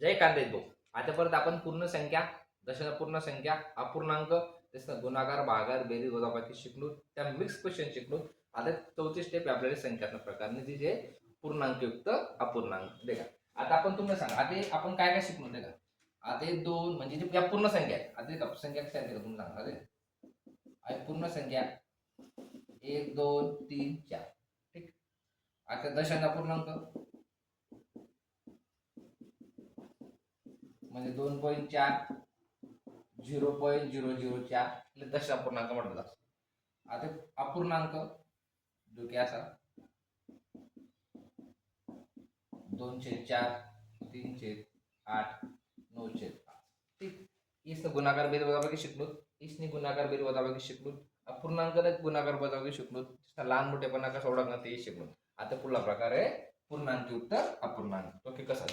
जय कांदे भाऊ. आता परत आपण पूर्ण संख्या दशांश पूर्ण संख्या अपूर्णांक तसं गुणाकार भागार बेरीज वजाबाकी शिकलो त्या मिक्स क्वेश्चन शिकलो आता चौथी स्टेप आपल्याला संख्यात्मक प्रकारने जी जे पूर्णांकयुक्त अपूर्णांक. देखा आता आपण तुम्हाला सांगा आता आपण काय काय शिकलो देखा आता हे दोन म्हणजे जे या पूर्ण संख्या आहे आता संख्या कशा आहेत तुम्ही सांगा. अरे आणि पूर्ण संख्या एक दोन तीन चार. ठीक? आता दशांचा अपूर्णांक म्हणजे दोन पॉईंट चार झिरो पॉईंट झिरो झिरो चार दश अपूर्णांक म्हटलं जातो. आता अपूर्णांक जो की असा दोनशे चार तीनशे आठ नऊशे पाच. ठीक. इस गुणाकार बेदवजापैकी शिकलो. इसने गुणाकार बेदवजापैकी शिकलो. अपूर्णांक गुणाकार बजावकी शिकलो. लहान मोठेपणा कसा ओळखणार ते शिकलो. आता पुढला प्रकार आहे पूर्णांकी उत्तर अपूर्णांक. ओके कसा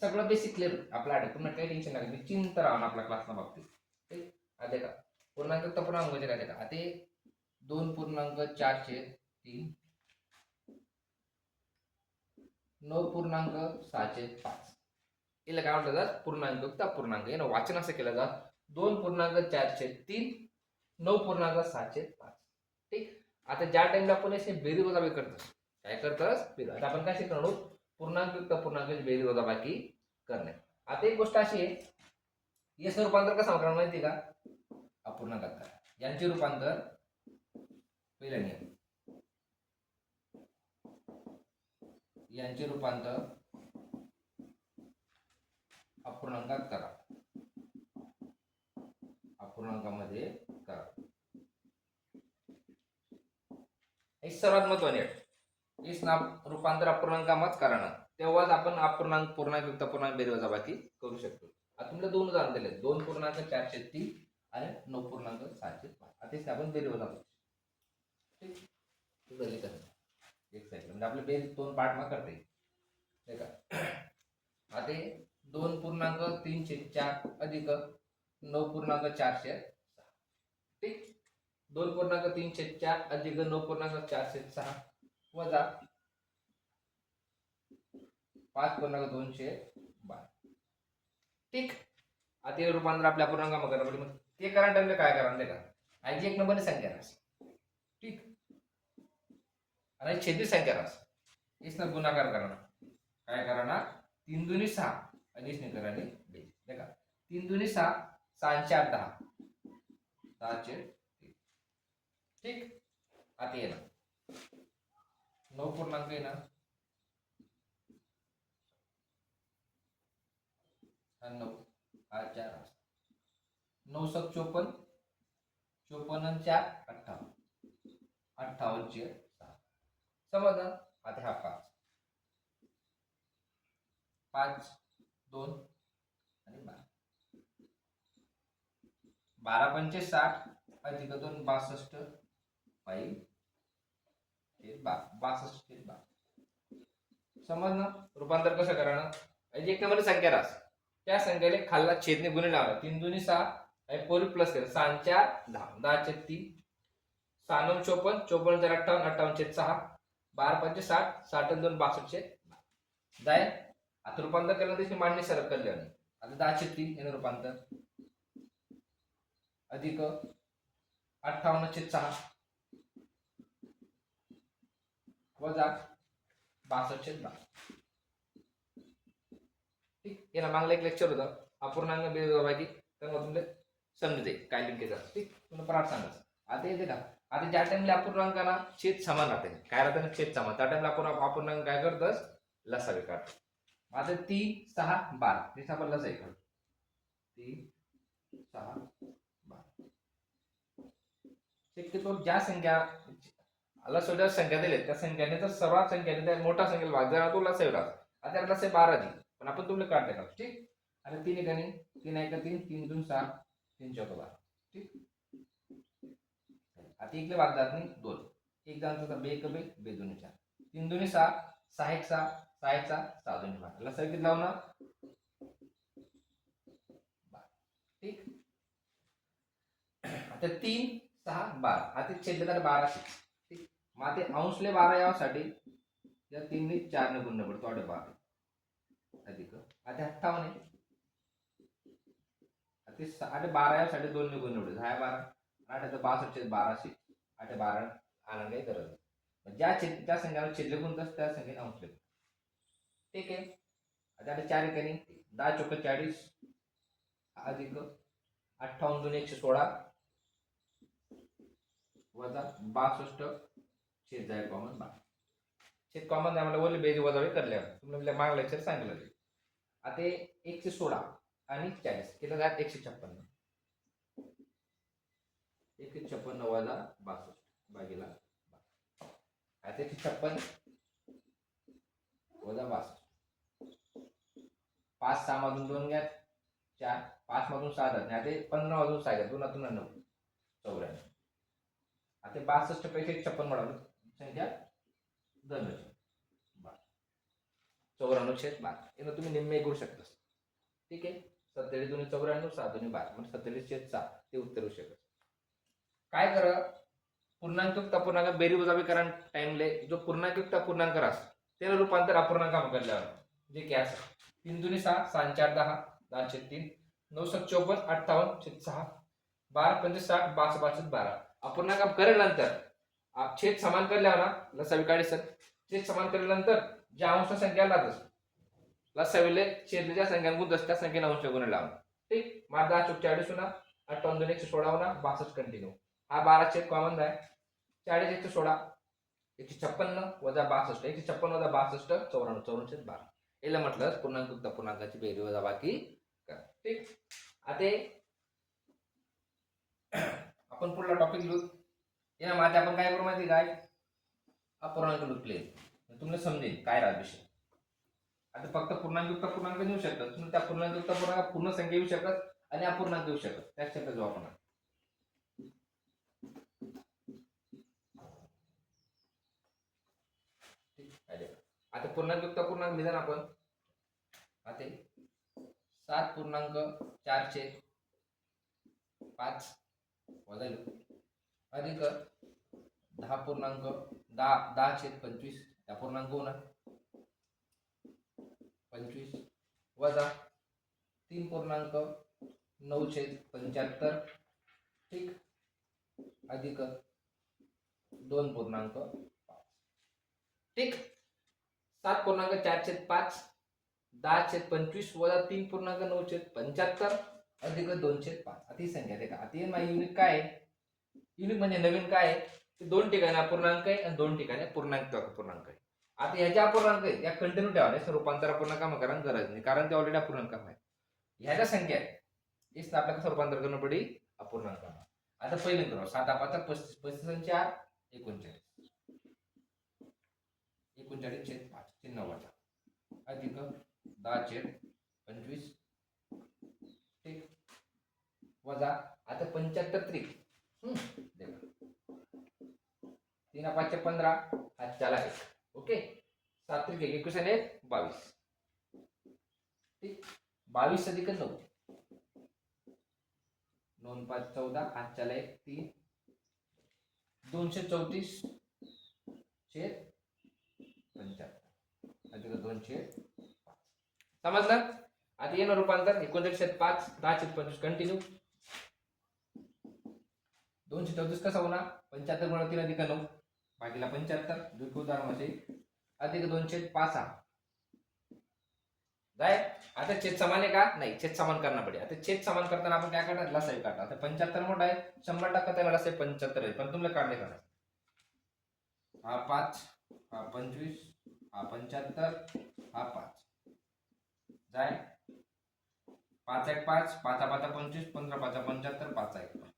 सगळं बेसिक क्लिअर आपल्या आडे पुन्हा काही टेन्शन नाही. चिंत राहून आपल्या क्लासच्या बाबतीत ठीक? आता का पूर्णांक तर पूर्णांक म्हणजे काय का आता दोन पूर्णांक चारशे तीन. नऊ पूर्णांक सहाशे पाच. याला काय म्हटलं जात पूर्णांक तर अपूर्णांक यानं वाचन असं केलं जात दोन पूर्णांक चारशे तीन. नऊ पूर्णांक सहाशे पाच. ठीक? आता ज्या टाइमला आपण असे बेरीज वजाबाकी करतो काय करतस? बेरीज. आता आपण काय शिकणार आहोत? पूर्णांकयुक्त अपूर्णांकाची म्हणजे बेरीज वजाबाकी करणे. आता एक गोष्ट अशी आहे याचं रूपांतर कसं करणार माहिती आहे का? अपूर्णांकात करा यांचे रूपांतर पहिला नियम. यांचे रूपांतर अपूर्णांकात करा. अपूर्णांकामध्ये करा. हे सर्वात महत्वाने वीस ना रूपांतर अपूर्णांकामाच कारण तेव्हाच आपण अपूर्णांक पूर्णांक युक्त पूर्णांक वजाबाकी करू शकतो. आता तुम्हाला दोन उदाहरण दिले दोन पूर्णांक चारशे तीन आणि नऊ पूर्णांक सहाशे पाच. आता इथे आपण बेरीज ठीक? म्हणजे हे कसं एक साईड म्हणजे आपले बेरीज दोन पाठमा करता. येईल का? आता दोन पूर्णांक तीनशे चार अधिक नऊ पूर्णांक चारशे सहा. ठीक? दोन पूर्णांक तीनशे चार अधिक नऊ पूर्णांक चारशे सहा. वजा पाच पूर्णांक दोनशे बारा. ठीक आता रूपांतर आपल्या पूर्णांकामध्ये करायला म्हणजे मग ते करा टाइमला काय करा ते का आयची एक नंबर संख्या रास. ठीक आणि छेदी संख्या रास. इसनं गुणाकार करा काय करा ना तीन दुनी सहा. आणि इसने करा बेस देखा तीन दुनी सहा सहाशे आठ दहा. दहाचे ठीक आता येणार नऊ पूर्णांक आहे ना. हा नऊ. हा चार. नऊ सक चोपन्न. चोपन्न चार चार अठ्ठावन्न. चे सहा. समजा आता हा पाच. पाच दोन आणि बारा. बारा पंचे साठ अधिक दोन बासष्ट पाहिजे ते बासष्ट ते समज ना रूपांतर कसं करणार एक नंबर संख्या रास. त्या संख्येला खाल्ला छेदने गुन्हे लावला. तीन दुनी सहा आणि पोरी प्लस केलं. सहा चार दहा. दहा छेद तीन. सहा नऊ चोपन्न. चोपन्न चार अठ्ठावन्न. अठ्ठावन्न छेद सहा. बारा पंचे साठ. साठ दोन बासष्ट छेद जाय. आता रूपांतर केलं तशी मांडणी सरळ करले आता दहा छेद तीन यानं रूपांतर. अधिक अठ्ठावन्न छेद सहा. वजा बासष्ट छेद ठीक? याला मागलं एक लेक्चर होतं. अपूर्णांग बेरीज तर मग तुमले समजते काय लिंक ठीक? तुम्हाला पराठ सांगायचं. आता येते का? आता ज्या टाइमला अपूर्णांकाला छेद समान राहते. काय राहते ना? छेद समान. त्या टाइमला आपण अपूर्णांक काय करतस? लसावे काढतो आता तीन सहा बारा. तिथे आपण लसाई काढतो. तीन सहा बारा. शक्यतो ज्या संख्या लसवल्या संख्या दिले त्या संख्याने तर सर्वात संख्याने त्या मोठ्या संख्येला भाग. जर तो लसावी आता आता से बारा दिली पण आपण तुमले काढते का? ठीक? आणि तीन एकाने तीन एका तीन तीन दोन सहा तीन चौक बारा. ठीक? आता इकडे भाग जात नाही. दोन. एक जाणतो बे एक बे बे दोन्ही चार. तीन दोन्ही सहा सहा एक सहा सहा एक सहा सहा दोन्ही बारा. लसा सर्किट लावणार ना ठीक? आता तीन सहा बारा. आता छेद बाराशे. मग आता अंशले बारा यासाठी या तीनने चारने गुण पडतो अडे बारा अधिक. आता आता ते आठ बारा यासाठी दोन निघून निवडू दहा बारा. आठ आता बासष्ट बाराशे आठ बारा आनंद काही गरज ज्या छेद त्या संख्येला छेदले गुण असतात त्या संख्येने अंशले. ठीक आहे. आता आता चार एकाने दहा चौक चाळीस. अधिक. अठ्ठावन्न दोन एकशे सोळा. वजा बासष्ट. शेत जाय कॉमन बा शेत कॉमन आम्हाला ओले बेज वजावे करल्यावर तुम्हाला मागल्या लेक्चर सांगितलं ते. आता एकशे सोळा आणि चाळीस केलं जात एकशे छप्पन्न एकशे छप्पन्न वजा बासष्ट भागीला आता एकशे छप्पन्न वजा बासष्ट. पाच सहा मधून दोन घ्या. चार पाच मधून सहा जात नाही. आता पंधरा मधून सहा घ्या. दोनातून नऊ चौऱ्याण्णव. आता बासष्ट पैकी छप्पन मिळालं संख्या धन चौऱ्याण्णव छेद बारा. यानं तुम्ही निम्मे करू शकतास ठीक आहे? सत्तेचाळीस दोन्ही चौऱ्याण्णव सहा दोन्ही बारा. म्हणजे सत्तेचाळीस छेद सहा. ते उत्तर होऊ शकत. काय कर? पूर्णांकयुक्त अपूर्णांक बेरीज वजावी टाइमले जो पूर्णांकयुक्त अपूर्णांक रास त्याला रूपांतर अपूर्णांक करल्यावर जे की असं. तीन दुनी सहा सहा चार दहा दहा छेद तीन. नऊ सात चौपन्न अठ्ठावन्न छेद सहा. बारा पंचवीस साठ बासष्ट बासष्ट बारा. अपूर्णांक करेल नंतर छेद समान करल्यावर ना लसावी काढी सर। छेद समान केल्यानंतर ज्या अंश संख्या लागत लसावीले छेदच्या संख्या गुंत त्या संख्येने अंश गुण लावणं ठीक? मार दहा चूक चाळीस होणार अठ्ठावन्न दोन एकशे सोळा होणार बासष्ट कंटिन्यू हा बारा छेद कॉमन आहे. चाळीस एकशे सोळा एकशे छप्पन्न वजा बासष्ट एकशे छप्पन्न वजा बासष्ट चौऱ्याण्णव चौऱ्याण्णव छेद बारा. याला म्हटलं पूर्णांक पूर्णांकाची बेरी वजा बाकी करा. ठीक? आता आपण पुढला टॉपिक घेऊ. या माते आपण काय करू माहिती काय? अपूर्णांक लुटले. तुम्हाला समजेल काय राहा विषय. आता फक्त पूर्णांकयुक्त पूर्णांक देऊ शकतात तुम्ही त्या पूर्णांकयुक्त पूर्णांक पूर्ण संख्या येऊ शकत आणि अपूर्णांक देऊ शकत. त्याच शब्द जाऊ आपण. ठीक आहे. आता पूर्णांक लिहिला ना आपण आता सात पूर्णांक चारशे पाच वजा अधिक दहा पूर्णांक दहा दहा छेद पंचवीस दहा पूर्णांक होणार पंचवीस वजा तीन पूर्णांक नऊ छेद पंच्याहत्तर ठीक. अधिक दोन पूर्णांक पाच. ठीक. सात पूर्णांक चार छेद पाच दहा छेद पंचवीस वजा तीन पूर्णांक नऊ छेद पंच्याहत्तर अधिक दोन छेद पाच. आता ही संख्या आहे का आता माझी युनिट काय आहे? युनिक म्हणजे नवीन काय आहे? ते दोन ठिकाणी अपूर्णांक आहे आणि दोन ठिकाणी पूर्णांक अपूर्णांक आहे. आता ह्याच्या अपूर्णांक आहेत या कंटिन्यू ठेवा रूपांतर अपूर्णांक करायला गरज नाही कारण ते ऑलरेडी अपूर्णांक आहे. ह्याच्या संख्या आहे हेच आपल्याला कसं रूपांतर करणं पडी? अपूर्णांक आता पहिले करू सात पाच पस्तीस पस्तीस आणि चार एकोणचाळीस. एकोणचाळीस छेद पाच ते वजा अधिक दहा छेद पंचवीस ठीक वजा आता पंच्याहत्तर त्रिक. तीन पाचशे पंधरा आजच्याला एक. ओके? सात एक एकवीस आणि एक बावीस. ठीक? बावीस अधिक नऊ. दोन पाच चौदा आजच्याला एक तीन. दोनशे चौतीस छेद पंच्याहत्तर. अधिक दोनशे. समजलं? आता येणं रूपांतर एकोणतीस पाच दहा छेद पंचवीस कंटिन्यू दोनशे चौतीस कसा होणार? पंच्याहत्तर गुणा तीन अधिक नऊ बाकीला पंच्याहत्तर दुःख उदाहरणाचे अधिक दोनशे पाच हा जाय. आता छेद समान आहे का? नाही छेद समान करणं पडेल. आता छेद समान करताना आपण काय करणार? लसाई काढा आता पंच्याहत्तर मोठा आहे. शंभर टक्का त्याला लसाई पंच्याहत्तर आहे. पण तुम्हाला काढणे करणार. हा पाच हा पंचवीस हा पंच्याहत्तर हा पाच. जाय. पाच एक पाच पाचा पाचा पंचवीस पंधरा पाचा पंच्याहत्तर पाच एक पाच.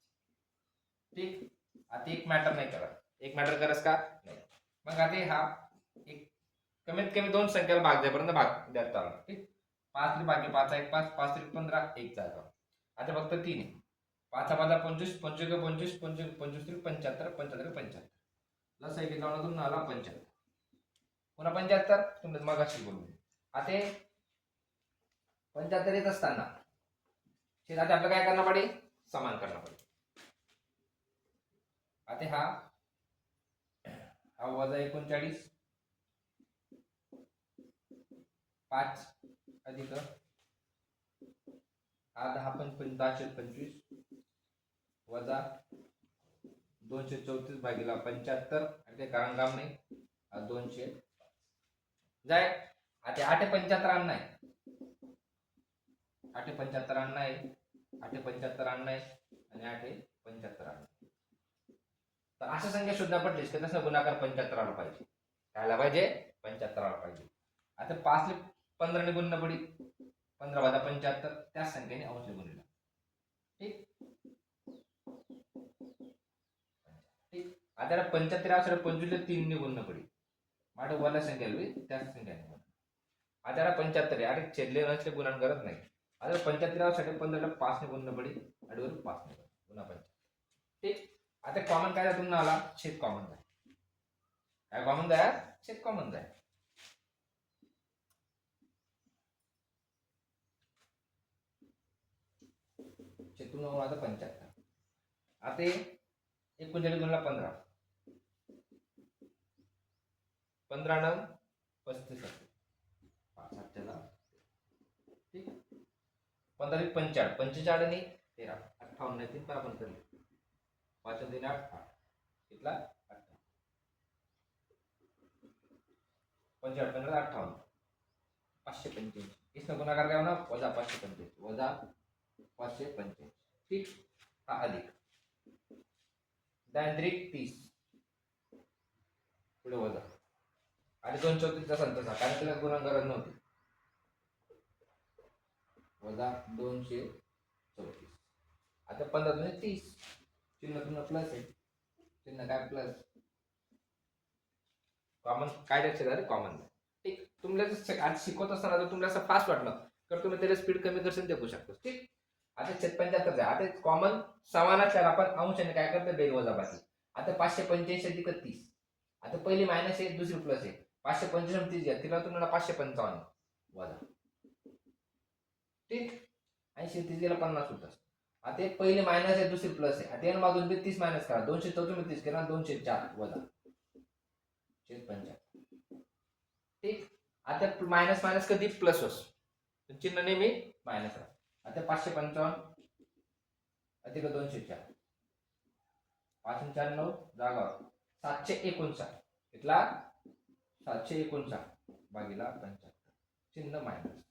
ठीक? आता एक मॅटर नाही करत. एक मॅटर करस का? नाही. मग आता हा एक कमीत कमी दोन संख्याला भाग द्यापर्यंत भाग द्यायचा आला ठीक? पाच भाग्य पाच एक पाच पाच त्रिक पंधरा एक जागा आता फक्त तीन आहे. पाच पाचा पंचवीस पंचवीस पंचवीस पंचवीस पंचवीस त्रिक पंच्याहत्तर पंच्याहत्तर पंच्याहत्तर. लस एक जाऊन आला पंच्याहत्तर. पुन्हा पंच्याहत्तर तुम्ही मग अशी बोलून आता हे पंच्याहत्तर येत असताना शेतात आपलं काय करणं पडेल समान करणं पडेल आता हा. हा वजा एकोणचाळीस. पाच अधिक हा दहा पण दहाशे पंचवीस. वजा दोनशे चौतीस भागीला पंच्याहत्तर. आणि ते कारण काम नाही दोनशे जाय. आता आठे पंच्याहत्तर अण्णा आहे. आठे पंच्याहत्तर अण्णा आहे आठे पंच्याहत्तर अण्णा आहे आणि आठे पंच्याहत्तर अण्णा तर अशा संख्या सुद्धा पडलीस की तसं गुणाकार पंच्याहत्तर आला पाहिजे. कायला पाहिजे? पंच्याहत्तर आला पाहिजे. आता पाचले पंधराने गुणणं पडी. पंधरा वाजा पंच्याहत्तर त्याच संख्येने अंशने गुणिला ठीक? ठीक? आता पंच्याहत्तर असेल पंचवीसले तीनने गुणणं पडी. माझ्या वरला संख्या आली त्याच संख्याने आता पंच्याहत्तर आहे. अरे छेदले नसले गुणान करत नाही. आता पंच्याहत्तरसाठी पंधराला पाचने गुणणं पडी. अडीवर पाचने गुणा पंच्याहत्तर. ठीक? आता कॉमन काय जाय तुम्हाला? आला छेद कॉमन जाय काय कॉमन जाय छेद कॉमन जाय छेद तुम्हाला आता पंच्याहत्तर. आता एकोणचाळीस गुणला पंधरा. पंधरा नऊ पस्तीस पाच आठच्या ठीक पंधरा पंचाळ. पंचेचाळ आणि तेरा. अठ्ठावन्न तीन पण आपण करले पाच तीन आठ आठ. कितला अठ्ठावन्न. पंचाळीस पंधरा अठ्ठावन्न. पाचशे पंच्याऐंशी इसनं गुणाकार काय होणार वजा पाचशे पंच्याऐंशी वजा पाचशे पंच्याऐंशी ठीक? हा अधिक. दारिद्रिक तीस. पुढे वजा. आणि दोन चौतीसचा संतसा. कारण तिला गुणाकार गरज नव्हती. वजा दोनशे चौतीस. आता पंधरा दोनशे तीस. चिन्ह पुन्हा प्लस आहे. चिन्ह काय प्लस कॉमन काय लक्षात आलं कॉमन ठीक. तुम्हाला जर आज शिकवत असताना जर तुम्हाला असं फास्ट वाटलं तर तुम्ही त्याला स्पीड कमी करशील देखू शकतो. ठीक. आता छेद पंच्याहत्तर आहे आता कॉमन समान असल्यावर आपण अंशाने काय करतो बेल बाकी. आता पाचशे पंच्याऐंशी अधिक तीस. आता पहिली मायनस आहे दुसरी प्लस आहे. पाचशे पंच्याऐंशी तीस घ्या. तिला तुम्हाला पाचशे पंचावन्न. वजा. ठीक. ऐंशी तीस गेला पन्नास होतात आता एक पहिले मायनस आहे दुसरी प्लस आहे. आता मागून बी तीस मायनस करा. दोनशे चौथी तीस केला दोनशे चार वजा. छेद पंच्याहत्तर ठीक? आता मायनस मायनस कधी? प्लस होस. चिन्ह नेहमी मायनस राहा आता पाचशे पंचावन्न. अधिक दोनशे चार. पाच आणि चार नऊ जागा. सातशे एकोणसाठ. इथला सातशे एकोणसाठ. बागीला पंच्याहत्तर चिन्ह मायनस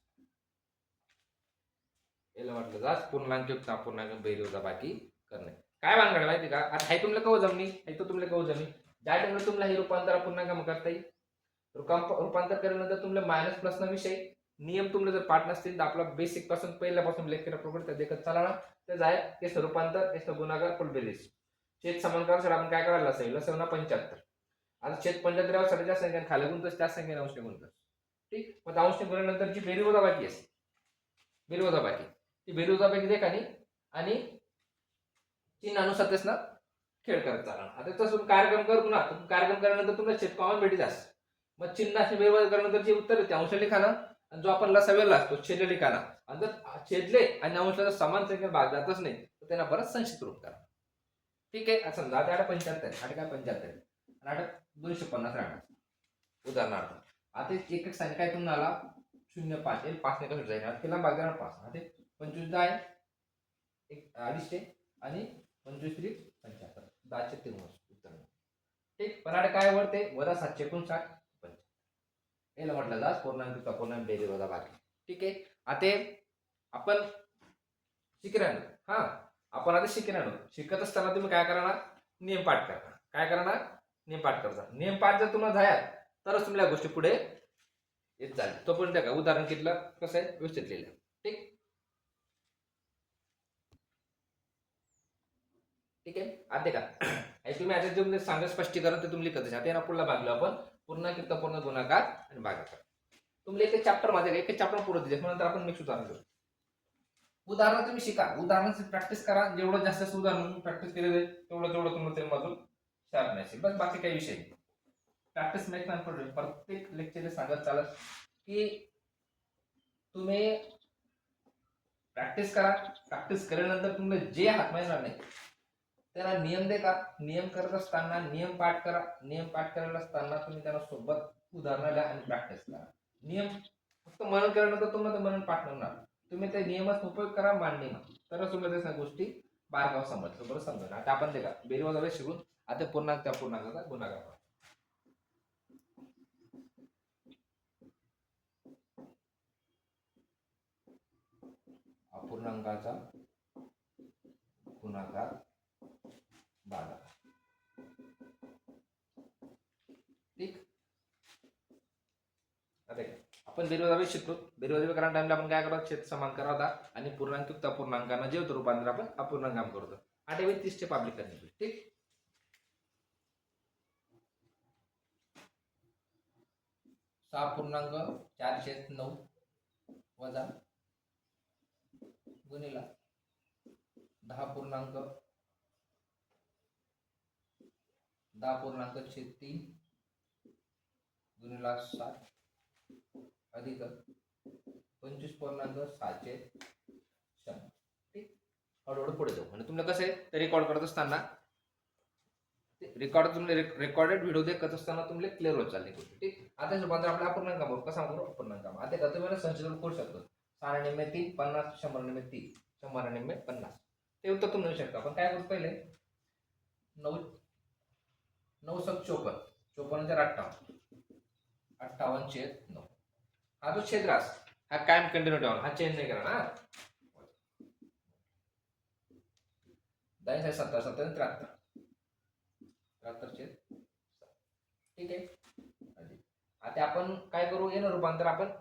याला वाटलं जास पूर्णांक युक्त अपूर्णांक बेरीज बाकी करणे. काय भानगड माहिती का? आता हाय तुमला कव जमनी हाय तो तुमला कव जमी ज्या टाइमला तुम्हाला हे रूपांतर पूर्णांक करता येईल. रुकां- रूपांतर केल्यानंतर तुम्हाला मायनस प्लस विषयी विषय. नियम तुमले जर पाठ नसतील तर आपला बेसिकपासून पहिल्यापासून लेक्चर प्रॉपर्टी त्या देखत चाला ना ते जाय ते रूपांतर ते गुणाकार फुल बेरीज. छेद समान सर आपण काय करायला असेल लसवना पंच्याहत्तर. आता छेद पंच्याहत्तर सर ज्या संख्येने खाली गुणतोस त्याच संख्येने अंश गुणतोस ठीक? मग अंश गुणल्यानंतर जी बेरीवजा बाकी असते बेरीवजा बाकी. ती बेरीज वजा आणि आणि चिन्हानुसार तेच ना खेळ करत चालणार आता तसं कार्यक्रम करू ना तुम्ही कार्यक्रम केल्यानंतर तुम्हाला शेतकामान भेटी जास्त मग चिन्हाशी बेरीज केल्यानंतर जे उत्तर येते ते अंश लिखाना आणि जो आपण लसावेला असतो छेदले लिखाना आणि जर छेदले आणि अंशाचा समान संख्या भाग जातच नाही तर त्यांना बरंच संक्षिप्त रूप करा. ठीक आहे? समजा आता आठ पंच्याहत्तर आहे. आठ काय पंच्याहत्तर आहे. आणि आठ दोनशे पन्नास राहणार. उदाहरणार्थ आता एक एक संख्या तुम्हाला शून्य पाच. एक पाच नाही कसं जाईल. आता भाग जाणार पाच. आता पंचवीस दहा आहे. एक अडीचशे आणि पंचवीस त्रिक पंच्याहत्तर. दहाशे तीन वर्ष उत्तर ठीक? पराड काय वरते वजा सातशे एकोणसाठ पंच्याहत्तर. याला म्हटलं जात पूर्णांक पूर्णांक बेरीज वजा बाकी ठीक आहे? आता आपण शिकणार हा? आपण आता शिकणार शिकत असताना तुम्ही काय करणार? नियम पाठ काय करणार? नियम पाठ करता. नियम पाठ जर तुम्हाला झाला तरच तुम्हाला या गोष्टी पुढे येत जाईल तोपर्यंत काय? उदाहरण कितलं कसं आहे? व्यवस्थित लिहिलं. ठीक आहे? आता का? हे तुम्ही आता तुम्ही सांगा स्पष्टीकरण ते तुम्ही लिखत आता पुढला भागलो आपण. पूर्ण किंवा पूर्ण गुणाकार आणि भागाकार. तुम्हाला एक चॅप्टर माझे एक चॅप्टर पुढे दिले नंतर आपण मिक्स उदाहरण करू उदाहरण तुम्ही शिका. उदाहरणाची प्रॅक्टिस करा. जेवढं जास्त उदाहरण प्रॅक्टिस केले तेवढं तेवढं तुम्हाला ते मधून नाही बस बाकी काही विषय नाही. प्रॅक्टिस मेक मॅन फॉर प्रत्येक लेक्चर सांगत चालत की तुम्ही प्रॅक्टिस करा. प्रॅक्टिस केल्यानंतर तुम्हाला जे हात येणार नाही त्याला नियम देता. नियम करत असताना नियम पाठ करा. नियम पाठ करायला असताना तुम्ही त्यांना सोबत उदाहरणं द्या आणि प्रॅक्टिस करा. नियम फक्त मनन केल्यानंतर तुम्हाला मनन पाठ होणार. तुम्ही ते नियमाचा उपयोग करा मांडणी तरच तुम्हाला त्या गोष्टी बारगाव समजलं बरं समजा आता आपण ते का? बेरीवाजावे शिकून आता पूर्णांक त्या पूर्णांकाचा गुणाकार करा. अपूर्णांकाचा गुणाकार बारा ठीक? आता आपण बेरोजगारी शिकलो. बेरोजगारी करा टाइमला आपण काय करतो छेद समान करा होता आणि पूर्णांक युक्त अपूर्णांकांना जे होतं रूपांतर आपण अपूर्णांक करतो. आठवे तीसचे पब्लिक करणे. ठीक? सहा पूर्णांक चारशे नऊ वजा गुणिला दहा पूर्णांक दहा पूर्णांक छेद तीन गुणिला सात अधिक पंचवीस पूर्णांक सहाशे शंभर. ठीक? हळूहळू पुढे जाऊ. म्हणजे तुम्हाला कसं आहे ते रेकॉर्ड करत असताना रेकॉर्ड तुम्ही रेकॉर्डेड व्हिडिओ देखत असताना तुम्हाला क्लिअर होत चालली गोष्ट. ठीक? आता रूपांतर आपल्या अपूर्णांकावर कसा करू अपूर्णांकावर आता का तुम्ही संशोधन करू शकतो. सहा निम्मे तीन पन्नास शंभर निम्मे तीन शंभर निम्मे पन्नास. ते उत्तर तुम्ही देऊ शकता. आपण काय करू पहिले? नऊ नऊ सत चोपन्न चोपन्न चार अठ्ठावन्न. अठ्ठावन्न छेद नऊ. हा जो छेद रास हा कायम कंटिन्यू ठेवा हा चेंज नाही करा ना दहा सत्तर सत्तर त्र्याहत्तर. त्र्याहत्तर छेद ठीक आहे? आता आपण काय करू? येणं रूपांतर आपण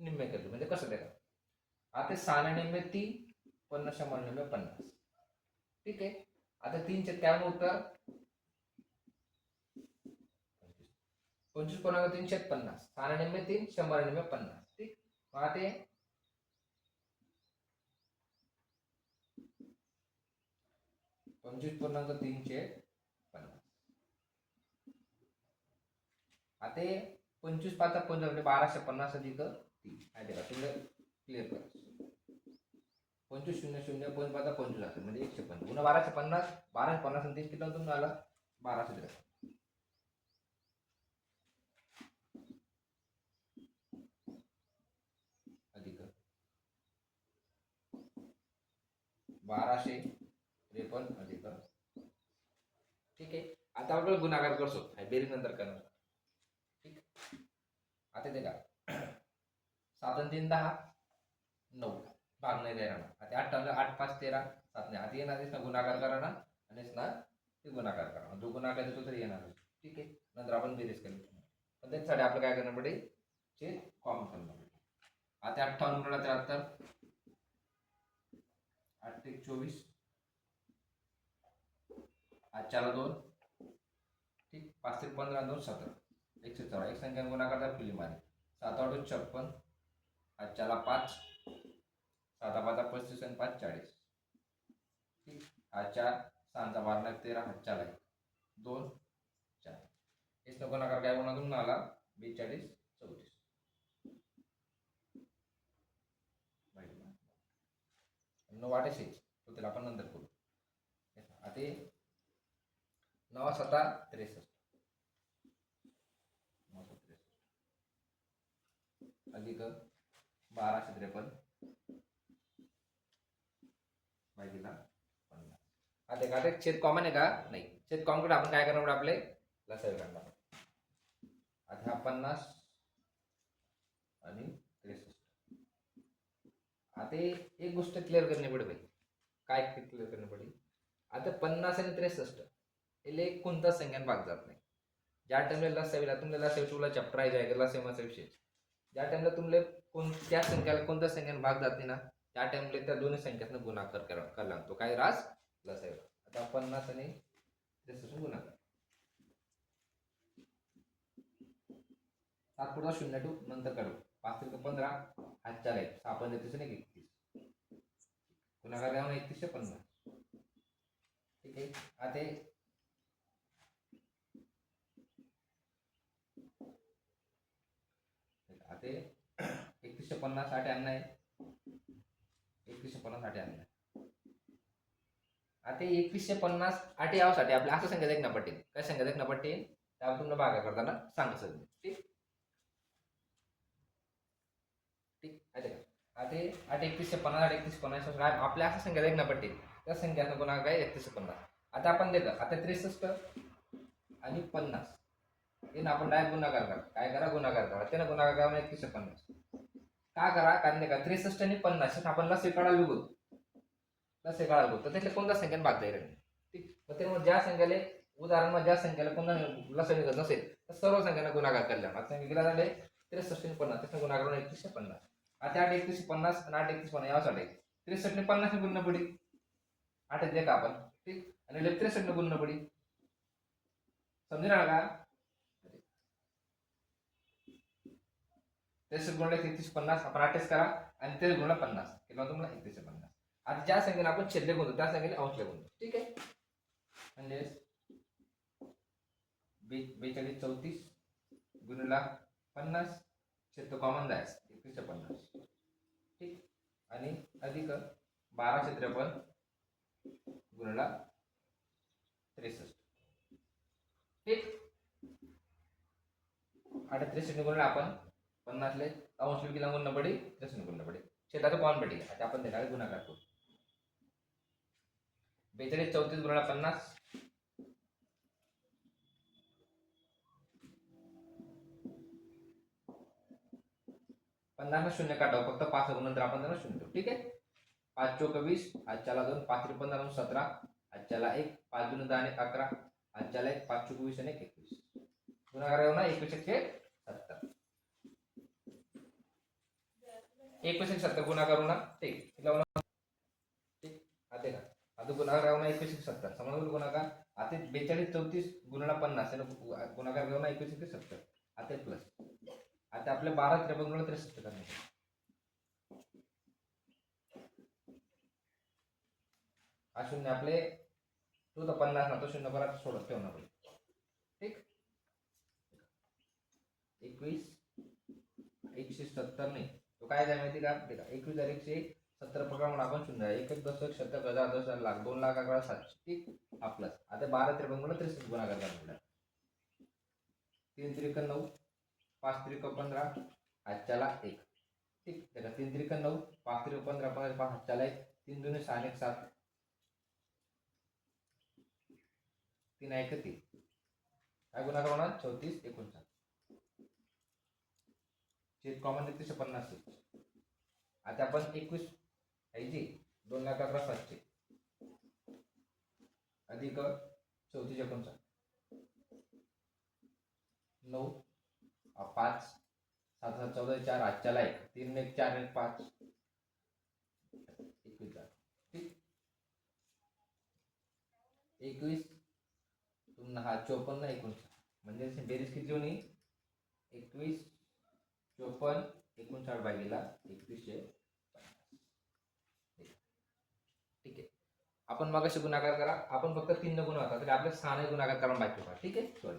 निम्मे करू म्हणजे कसं देणार आता सहा निम्मे तीन पन्नास शंभर निम्मे पन्नास. ठीक आहे? आता तीनशे त्यामुळे उत्तर पंचवीस पूर्णांक तीनशे पन्नास सहा तीन शंभर निम्मे पन्नास. ठीक? पाहते पंचवीस पूर्णांक तीनशे पन्नास. आता पंचवीस पाच पंचवीस म्हणजे बाराशे पन्नास अधिक तीन. आहे तुम्ही क्लिअर करा. पंचवीस शून्य शून्य पंच पाच पंचवीस असेल म्हणजे एकशे पंचवीस पुन्हा बाराशे पन्नास. बाराशे पन्नास आणि तीन किती तुम्ही आला बाराशे त्रेपन्न अधिक बाराशे त्रेपन्न अधिक ठीक आहे. आता आपण गुणाकार करतो. बेरीज नंतर करणार. ठीक आता ते का सात आणि तीन दहा नऊ. भाग नाही देणार. आता आठ आठ पाच तेरा सात नाही. आता येणार ना गुणाकार करा ना आणि ना ते गुणाकार करा जो गुणाकार देतो तरी येणार. ठीक आहे. नंतर आपण बेरीज करू. पण त्याच्यासाठी आपलं काय करणं पडेल? चे कॉमन करणार. पडेल आता अठ्ठावन्न त्र्याहत्तर आठ एक चोवीस. आजच्याला दोन. ठीक पाच ते पंधरा दोन सतरा. एकशे चौदा एक संख्या गुणाकार फिली फिल्म सात आठ छप्पन. आजच्याला पाच. साता पाचा पस्तीस आणि पाच चाळीस. ठीक आठ चार. सहाचा बारा तेरा. हात चार आहे दोन. चार. एक गुणाकार काय गुणातून आला? बेचाळीस. चौतीस. वाटेस वाटे तो त्याला आपण नंतर करू आता नवा सता त्रेसष्ट. त्रेसष्ट. अधिक बाराशे त्रेपन्न माहितीला पन्नास. आता एक आता छेद कॉमन आहे का? नाही. छेद कॉमकडे आपण काय करणार आपले? लसावी काढणार आता हा पन्नास आणि आता एक गोष्ट क्लिअर करणे पडे भाई काय क्लिअर करणे पडेल? आता पन्नास आणि त्रेसष्ट याला कोणता संख्यान भाग जात नाही. ज्या टाइमला लसावीला लास्ट लसावी तुला चॅप्टर आहे जायगा लसावीचा विषय ज्या टाइमला तुमले कोणत्या संख्याला कोणत्या संख्यान भाग जात नाही ना त्या टाइमला त्या दोन्ही संख्यातनं गुणाकार करा लागतो. काय रास लसावीला आता पन्नास आणि त्रेसष्ट गुणाकार. सात शून्य टू नंतर काढू. पाच ते पंधरा हात चार आहे सहा पंधरा तीस आणि एकतीस? गुणाकार द्यावा एकतीसशे पन्नास? ठीक आहे. आता हे आता एकतीसशे पन्नास साठ आणणं आहे. एकतीसशे पन्नास साठ आणणं आहे. आता एकवीसशे पन्नास आठ यावासाठी आपल्या असं संख्या देखना पटेल. काय संख्या देखना पटेल? त्यावर तुम्हाला भागा करताना सांगतो ठीक? आहे आठ एकतीसशे पन्नास आठ एकतीसशे पन्नास आठ आपल्या असं संख्या देखना पटेल त्या संख्याचं गुणाकार काय एकतीसशे पन्नास. आता आपण देतो आता त्रेसष्ट आणि पन्नास. ते ना आपण डायरेक्ट गुणाकार करा. काय करा? गुणाकार करा. त्यानं गुणाकार करा म्हणजे एकतीसशे पन्नास. का करा? कारण नाही का? त्रेसष्ट आणि पन्नास आपण लस काढा विगो लस काढा विगो तर त्यातल्या कोणत्या संख्याने भाग जाईल? ठीक. मग त्यामुळे ज्या संख्येला उदाहरण ज्या संख्याला कोणता लस निघत नसेल तर सर्व संख्यांना गुणाकार केला आता संख्या झाले त्रेसष्ट आणि पन्नास. त्याचा गुणाकार करून एकतीसशे पन्नास. आता आठ एकतीसशे पन्नास आणि आठ एकतीस पन्नास यासाठी त्रेसष्ट आणि पन्नास गुण पडी आठ दे का आपण ठीक? आणि लय त्रेसष्ट गुण पडी समजेल का? त्रेसष्ट गुणले एकतीस पन्नास आपण अठ्ठावीस करा. आणि तेच गुणला पन्नास. किंवा तुम्हाला एकतीसशे पन्नास. आता ज्या संख्येने आपण छेदले गुणतो त्या संख्येने अंशले गुणतो ठीक आहे. म्हणजे बे बेचाळीस चौतीस गुणला पन्नास छेद कॉमन जायचं. एकतीसशे पन्नास. आणि अधिक बारा क्षेत्रफळ गुणला त्रेसष्ट. ठीक आता त्रेसष्ट गुणला आपण पन्नासले अंश विकीला गुण पडी त्रेसष्ट गुण पडी. छेदाचं कॉमन पडी. आता आपण त्याला गुणाकार करू बेचाळीस चौतीस गुणला पन्नास पन्नास शून्य काटावं फक्त पाच नंतर आपण त्यांना शून्य ठेवू ठीक आहे? पाच चौक वीस आजच्याला दोन पाच त्रिपन्न दोन सतरा. आजच्याला एक पाच दोन दहा आणि अकरा. आजच्याला एक पाच चौक वीस आणि एकवीस. गुणाकार येऊ ना? एकवीस एकशे सत्तर. एकवीस एक सत्तर गुणाकार होणार ना? ठीक. किती ना? ठीक. आता का आता गुणाकार येऊ एकवीस एक सत्तर. समजलं गुणाकार? आता बेचाळीस चौतीस गुणाला पन्नास. गुणाकार घेऊ एकवीस एकशे सत्तर. आता प्लस आता आपल्या बारा त्रेपन्न गुणला त्रेसष्ट करणार. हा शून्य आपले तू तर पन्नास ना तो शून्य परत सोडत ठेवणार पडेल ठीक? एकवीस एकशे सत्तर नाही. तो काय जाय माहिती का? ठीक आहे एकवीस हजार एकशे सत्तर प्रमाण आपण शून्य आहे. एक दशक शतक हजार दस लाख दोन लाख अकरा सातशे. ठीक? हा आता बारा त्रेपन्न गुणला त्रेसष्ट गुणाकार करणार तीन त्रिक नऊ. पाच त्रिक पंधरा आजच्याला एक. ठीक? त्याला तीन त्रिक नऊ पाच त्रिक पंधरा पंधरा पाच आजच्याला एक. तीन दोन सहा एक सात. तीन एक तीन. काय गुणाकार होणार? चौतीस एकोणसाठ छेद कॉमन एकतीसशे पन्नास आता आपण एकवीस ऐजी दोन लाख अकरा सातशे. अधिक चौतीस एकोणसाठ नऊ पाच सात सात चौदा चार आजच्याला एक तीन एक चार एक पाच. एकवीस चार ठीक? एकवीस पुन्हा हा चोपन्न एकोणसाठ. म्हणजे बेरीज किती होणी एकवीस चोपन्न एकोणसाठ भागीला एकवीसशे ठीक आहे. आपण मग गुणाकार करा. आपण फक्त तीन गुण होता तरी आपल्या सहाने गुणाकार करून बाकी होता ठीक आहे? सॉरी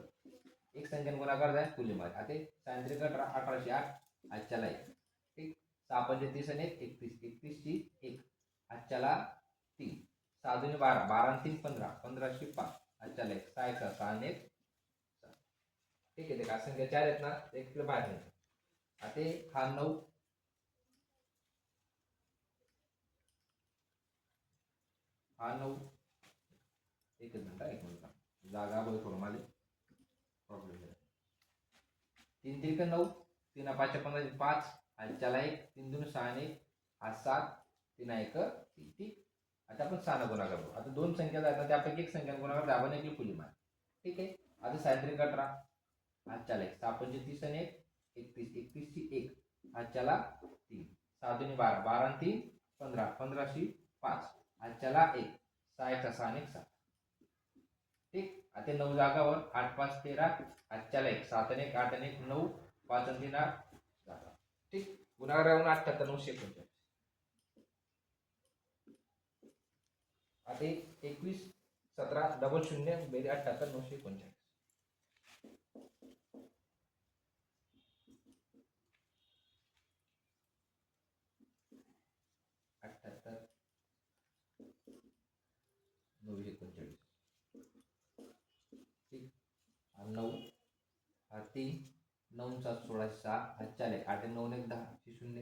एक संख्येने गुणाकार जाय कुलीमध्ये आता सायंत्रिक अठरा अठराशे आठ आजच्याला एक ठीक? सहा पंचे तीस आणि एक एकतीस. एकतीसची एक. आजच्याला तीन. सहा बारा. बारा तीन पंधरा. पंधराशे पाच. आजच्याला एक. सहा एक सहा. आणि एक ठीक आहे ते का संख्या चार आहेत ना एक किलो बाहेर आता हा नऊ. हा नऊ. एकच मिनिट एक मिनिट. जागा बघ थोडं मला प्रॉब्लेम झाला तीन त्रिक नऊ तीन पाचशे पंधराशे पाच आजच्याला एक तीन दोन सहा आणि एक हा सात तीन एक तीन ठीक आता आपण सहा गुणाकार करू. आता दोन संख्या जातात त्यापैकी एक संख्या गुणाकार आपण एक फुली मार ठीक आहे? आता सायंत्रिक अठरा आजच्याला एक सहा पंचे तीस आणि एक एकतीस एकतीसची एक. आजच्याला तीन. सहा दोन्ही बारा बारा आणि तीन पंधरा. पंधराशी पाच. आजच्याला एक सहा एक सहा आणि एक सात. ठीक? आता नऊ जागावर आठ पाच तेरा आजच्याला एक सात आणि एक आठ आणि एक नऊ पाच आणि तीन आठ जागा. ठीक? गुणाकार राहून अठ्ठ्याहत्तर नऊशे एकोणचाळीस आता एक एकवीस सतरा डबल शून्य बेरी अठ्ठ्याहत्तर नऊशे एकोणचाळीस अठ्ठ्याहत्तर नऊ तीन नऊ सात सोळाशे सहा हा चार एक. आठ नऊ एक दहा. शून्य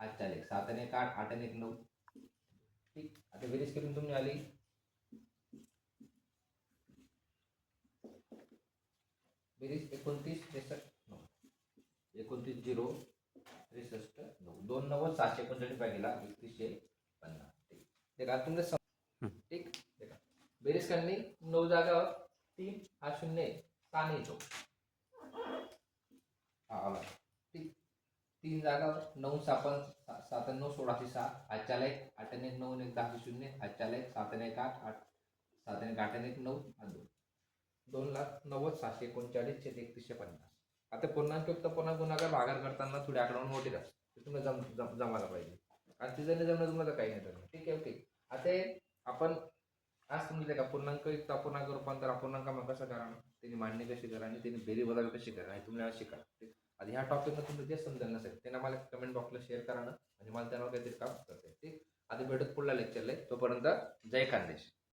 हा चार एक. सात आणि एक आठ आठ आणि एक नऊ. ठीक. आता बेरीज करून तुम्ही आली. बेरीज एकोणतीस त्रेसष्ट नऊ. एकोणतीस झिरो त्रेसष्ट नऊ. दोन नव्वद सहाशे एकोणचाळीस पाहिजेला. एकतीसशे पन्नास. ठीक. ते का तुमचं सम- ठीक. बेरीज करणे नऊ जागावर. तीन हा शून्य आहे. येतो हा. आला ठीक तीन जागा नऊ सापन सात नऊ सोळाशे सहा आजच्याला एक आठ एक नऊ एक दहा शून्य आजच्याला एक सातने एक आठ आठ सात एक आठ एक नऊ हा दोन. दोन लाख नव्वद सहाशे एकोणचाळीस छेद एकतीसशे पन्नास. आता पूर्णांक युक्त पूर्णांक गुणाकार भागार करताना थोडी आकडेवारी मोठी राहते तुम्ही तुम्हाला जम जम- जमायला पाहिजे. आणि तिथे नाही जमलं तुम्हाला काही नाही जमलं ठीक आहे ओके. आता हे आपण आज समजले का? पूर्णांक युक्त अपूर्णांक रूपांतर अपूर्णांकामध्ये कसं करा त्यांनी मांडणी कशी करा आणि त्यांनी बेरी बदल कशी करा आणि तुम्हाला शिका. ठीक आता ह्या टॉपिकला तुमचं जे समजेल नसेल त्यांना मला कमेंट बॉक्सला शेअर करा ना आणि मला त्यावर काहीतरी काम करते ठीक? आता भेटत पुढल्या लेक्चरला तोपर्यंत जय खानदेश